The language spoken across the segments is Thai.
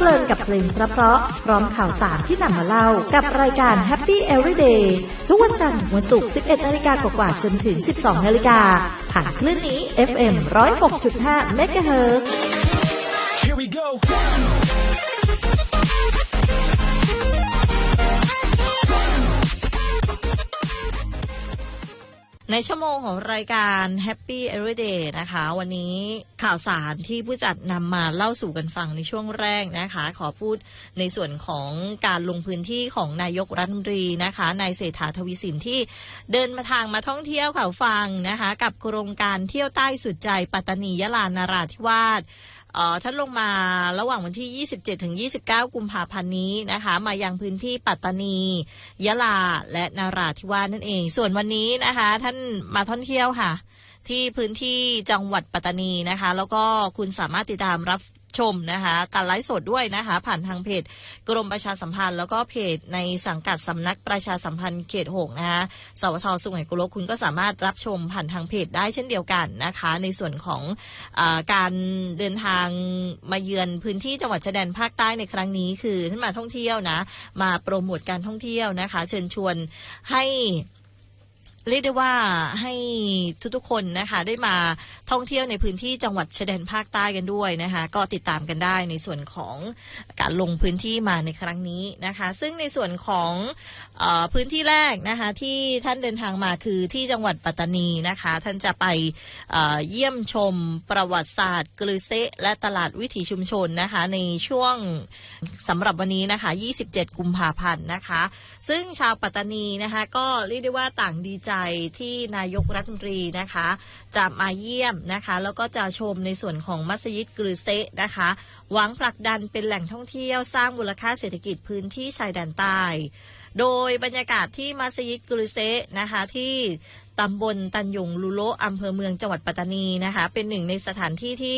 เพลินกับเพลงเพราะๆพร้อมข่าวสารที่นำมาเล่า กับรายการ Happy Everyday ทุกวันจันทร์วันศุกร์ 11นาฬิกากว่าๆจนถึง 12นาฬิกาผ่านคลื่นนี้ FM 106.5 MHz Here we go. ในชั่วโมงของรายการ Happy Everyday นะคะ วันนี้ข่าวสารที่ผู้จัดนำมาเล่าสู่กันฟังในช่วงแรกนะคะ ขอพูดในส่วนของการลงพื้นที่ของนายกรัฐมนตรีนะคะนายเศรษฐาทวีสินที่เดินมาทางมาท่องเที่ยวเขาฟังนะคะ กับโครงการเที่ยวใต้สุดใจปัตตานียะลานาราธิวาส ท่านลงมาระหว่างวันที่ 27ถึง29 กุมภาพันธ์นี้นะคะ มายังพื้นที่ปัตตานี ยะลา และนาราธิวาสนั่นเอง ส่วนวันนี้นะคะ ท่านมาท่องเที่ยวค่ะที่พื้นที่จังหวัดปัตตานีนะคะ แล้วก็คุณสามารถติดตามรับ ชมนะคะการไลฟ์สดด้วยนะคะ ผ่านทางเพจกรมประชาสัมพันธ์ แล้วก็เพจในสังกัดสำนักประชาสัมพันธ์เขตหกนะคะสวทสุไหงกุลคุณก็สามารถรับชมผ่านทางเพจได้เช่นเดียวกันนะคะ ในส่วนของอการเดินทางมาเยือนพื้นที่จังหวัดชายแดนภาคใต้ในครั้งนี้คือท่านมาท่องเที่ยวนะ มาโปรโมทการท่องเที่ยวนะคะ เชิญชวนให้ เรียกได้ว่าให้ทุกๆคนนะคะได้มาท่องเที่ยวในพื้นที่จังหวัดชายแดนภาคใต้กันด้วยนะคะก็ติดตามกันได้ในส่วนของการลงพื้นที่มาในครั้งนี้นะคะ ซึ่งในส่วนของออพื้นที่แรกนะคะที่ท่านเดินทางมาคือที่จังหวัดปัตตานีนะคะ ท่านจะไปเยี่ยมชมประวัติศาสตร์กลือเซะและตลาดวิถีชุมชนนะคะในช่วงสำหรับวันนี้นะคะ 27 กุมภาพันธ์นะคะ ซึ่งชาวปัตตานีนะคะก็เรียกได้ว่าต่างดีใจที่นายกรัฐมนตรีนะคะ จะมาเยี่ยมนะคะ แล้วก็จะชมในส่วนของมัสยิดกรือเซะนะคะ หวังผลักดันเป็นแหล่งท่องเที่ยวสร้างมูลค่าเศรษฐกิจพื้นที่ชายแดนใต้โดยบรรยากาศที่มัสยิดกรือเซะนะคะที่ ตำบลตันยงลุโลอำเภอเมืองจังหวัดปัตตานีนะคะ เป็นหนึ่งในสถานที่ที่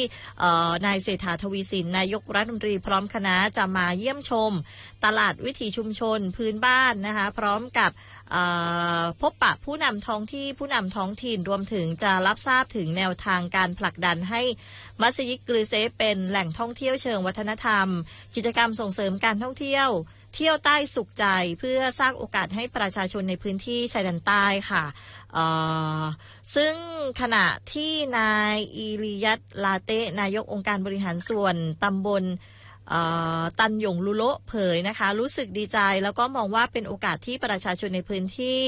นายเศรษฐาทวีสินนายกรัฐมนตรีพร้อมคณะจะมาเยี่ยมชม ตลาดวิถีชุมชนพื้นบ้านนะคะ พร้อมกับพบปะผู้นำท้องที่ผู้นำท้องถิ่นรวมถึงจะรับทราบถึงแนวทางการผลักดันให้มัสยิดกรือเซเป็นแหล่งท่องเที่ยวเชิงวัฒนธรรม กิจกรรมส่งเสริมการท่องเที่ยว เที่ยวใต้สุขใจเพื่อสร้างโอกาสให้ประชาชนในพื้นที่ชายแดนใต้ค่ะซึ่งขณะที่นายอีริยัตลาเตนายกองค์การบริหารส่วนตำบล ตันหยงลุโลเผยนะคะ รู้สึกดีใจแล้วก็มองว่าเป็นโอกาสที่ประชาชนในพื้นที่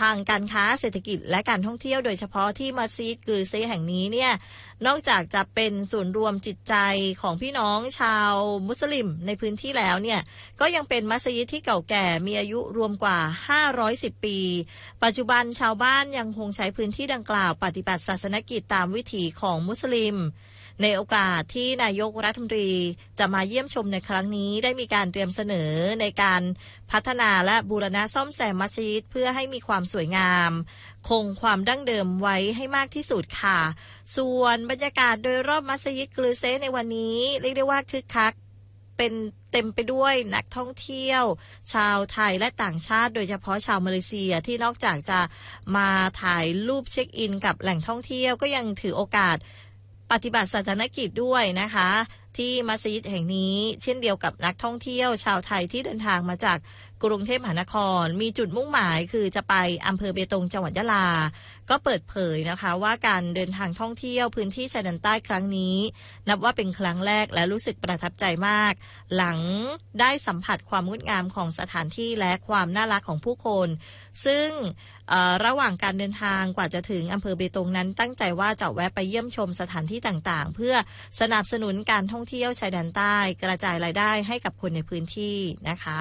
ทางการค้าเศรษฐกิจและการท่องเที่ยวโดยเฉพาะที่มัสยิดกรือเซแห่งนี้เนี่ยนอกจากจะเป็นศูนย์รวมจิตใจของพี่น้องชาวมุสลิมในพื้นที่แล้วเนี่ยก็ยังเป็นมัสยิดที่เก่าแก่มีอายุรวมกว่า 510 ปี ปัจจุบันชาวบ้านยังคงใช้พื้นที่ดังกล่าว ปฏิบัติศาสนกิจตามวิถีของมุสลิม ในโอกาสที่นายกรัฐมนตรีจะมาเยี่ยมชมในครั้งนี้ได้มีการเตรียมเสนอในการพัฒนาและบูรณะซ่อมแซมมัสยิดเพื่อให้มีความสวยงาม คงความดั้งเดิมไว้ให้มากที่สุดค่ะ ส่วนบรรยากาศโดยรอบมัสยิดกลือเซในวันนี้ เรียกได้ว่าคึกคักเป็นเต็มไปด้วยนักท่องเที่ยว ชาวไทยและต่างชาติ โดยเฉพาะชาวมาเลเซียที่นอกจากจะมาถ่ายรูปเช็คอิน กับแหล่งท่องเที่ยวก็ยังถือโอกาส ปฏิบัติศาสนกิจด้วยนะคะ ที่มัสยิดแห่งนี้ เช่นเดียวกับนักท่องเที่ยวชาวไทยที่เดินทางมาจาก กรุงเทพมหานคร มีจุดมุ่งหมายคือจะไปอำเภอเบตงจังหวัดยะลา ก็เปิดเผยนะคะ ว่าการเดินทางท่องเที่ยวพื้นที่ชายแดนใต้ครั้งนี้ นับว่าเป็นครั้งแรกและรู้สึกประทับใจมาก หลังได้สัมผัสความงดงามของสถานที่และความน่ารักของผู้คน ซึ่งระหว่างการเดินทางกว่าจะถึงอำเภอเบตงนั้น ตั้งใจว่าจะแวะไปเยี่ยมชมสถานที่ต่างๆ เพื่อสนับสนุนการท่องเที่ยวชายแดนใต้ กระจายรายได้ให้กับคนในพื้นที่นะคะ